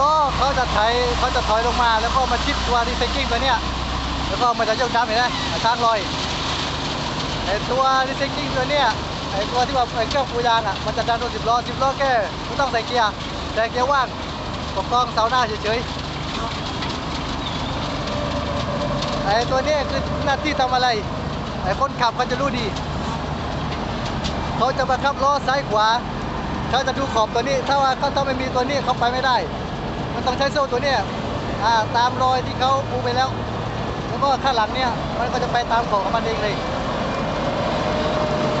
ล้อเขาจะไถเขาจะถอยลงมา แล้วก็มาชิดตัวรีไซเคิลตัวเนี้ยแล้วก็มันจะยกช้ำเห็นไหมช้างลอยไอตัวรีไซเคิลตัวเนี้ยไอตัวที่ว่าไอเครื่องปูยางอะมันจะดันรถสิบล้อสิบล้อแค่ไม่ต้องใส่เกียร์ใส่เกียร์ว่างปกครองเสาหน้าเฉยๆไอตัวเนี้ยคือหน้าที่ทำอะไรไอคนขับเขาจะรู้ดีเขาจะบังคับล้อซ้ายขวาเขาจะดูขอบตัวนี้ ถ้าว่าเขาถ้าไม่มีตัวนี้เขาไปไม่ได้ มันต้องใช้โซ่ตัวเนี้ยตามรอยที่เขาปูไปแล้ว แล้วก็ข้างหลังเนี่ยมันก็จะไปตามขอบของมันเองเลย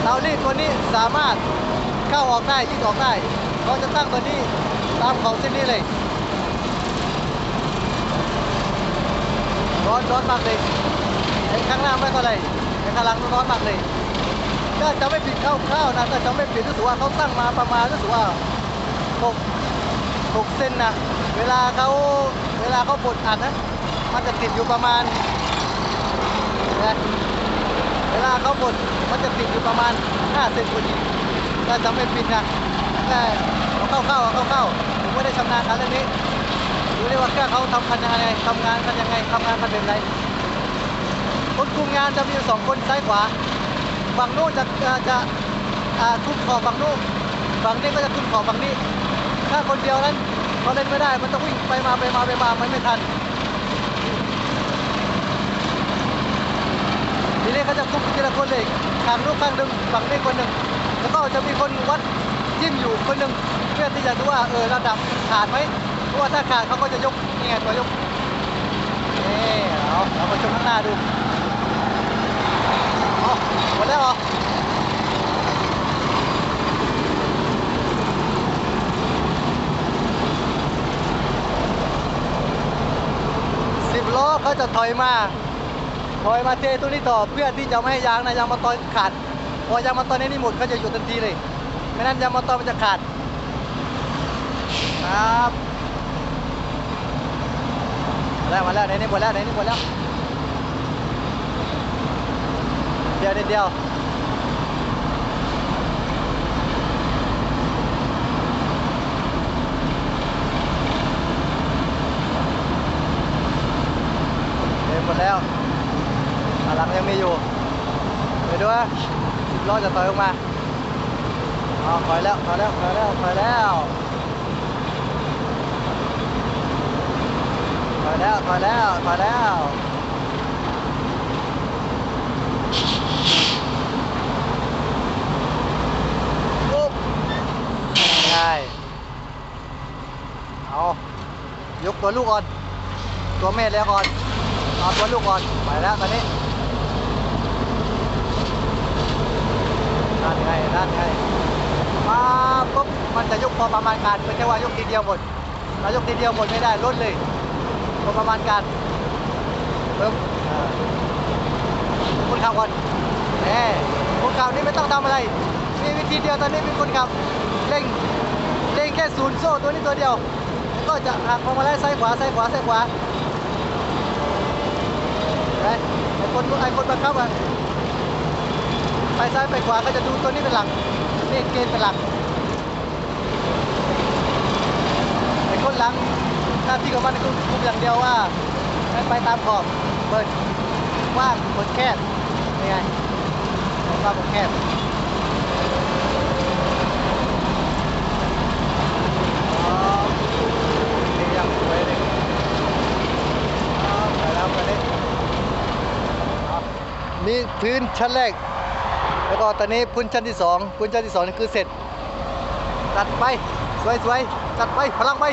เตารีดตัวนี้สามารถเข้าออกได้ยืดออกได้เขาจะตั้งตัวนี้ตามขอบเส้นนี้เลยร้อนร้อนมากเลยไอ้ข้างหน้าไม่เท่าไรไอ้ข้างหลังร้อนมากเลยถ้าจะไม่ผิดคร่าวๆนะถ้าจะไม่ผิดรู้สึกว่าเขาตั้งมาประมาณรู้สึกว่าหก หกเซนนะเวลาเขาเวลาเขาบดอัดนะมันจะติดอยู่ประมาณนะเวลาเขาบดมันจะติดอยู่ประมาณ5เซนพอดีถ้าจะไม่ผิดนะแต่เอาเข้าๆเอาเข้าผมไม่ได้ชำนาญการเรื่องนี้ดูได้ว่าเครื่องเขาทำกันยังไงทำงานกันยังไงทำงานกันแบบไหนคนคุมงานจะมีสองคนซ้ายขวาฝั่งโน้นจะจะคุมขอบฝั่งโน้นฝั่งนี้ก็จะคุมขอบฝั่งนี้ ถ้าคนเดียวนั้นเขาเล่นไม่ได้ มันต้องวิ่งไปมาไปมาไปมา มันไม่ทัน ทีนี้เขาจะคุมทีละคนเลยข้างนู้นข้างหนึ่งฝั่งนี้คนหนึ่ง แล้วก็จะมีคนวัดยิ้มอยู่คนหนึ่งเพื่อที่จะดูว่าเออระดับขาดไหมเพราะว่าถ้าขาดเขาก็จะยกนี่ไงตัวยกนี่เอาเรามาชมข้างหน้าดูอ๋อหมดแล้วเหรอ สิบล้อเขาจะถอยมาถอยมาเทตัวนี้ต่อเพื่อที่จะไม่ให้ยางนะยางมาตอยขาดพอยางมาตอยในนี้หมดเขาจะหยุดทันทีเลยไม่นั้นยางมาตอยมันจะขาดครับมาแล้วมาแล้วในนี้หมดแล้วในนี้หมดแล้วเดียวเดียวเดแล้วหลังยังมีอยู่เดี๋ยวดูนะสิบล้อจะถอยออกมาอ๋อถอยแล้วถอยแล้วถอยแล้วถอยแล้วถอยแล้วถอยแล้วถอยแล้วปุ๊บง่ายเอายกตัวลูกก่อน ตัวแม่แล้วก่อน เอาตัวลูกก่อนไปแล้วตอนนี้นั่นไงนั่นไงมาปุ๊บมันจะยกพอประมาณการไม่ใช่ว่ายกทีเดียวหมดเรายกทีเดียวหมดไม่ได้ลดเลยพอประมาณการปึ๊บอ่าคนขับก่อนแหมคนขับนี่ไม่ต้องทำอะไรมีวิธีเดียวตอนนี้มีคนขับเร่งเร่งแค่ศูนย์โซ่ตัวนี้ตัวเดียวแล้วก็จะหักพวงมาลัยซ้ายขวาซ้ายขวาซ้ายขวา ไอ้ไอ้คนไอ้คนบังคับอะไปซ้ายไปขวาก็จะดูตัวนี้เป็นหลักนี่เกณฑ์เป็นหลักไอ้คนหลังหน้าที่ของมันคือคุมอย่างเดียวว่าไปตามขอบเปิดกว้างเปิดแคบยังไงเปิดกว้างเปิดแคบอ๋อนี่ยังสวยเลยอ๋อไปแล้วไปเลย นี่พื้นชั้นแรก แล้วก็ตอนนี้พื้นชั้นที่สองพื้นชั้นที่สองนี่คือเสร็จตัดไป สวยๆ จัดไป พลังไป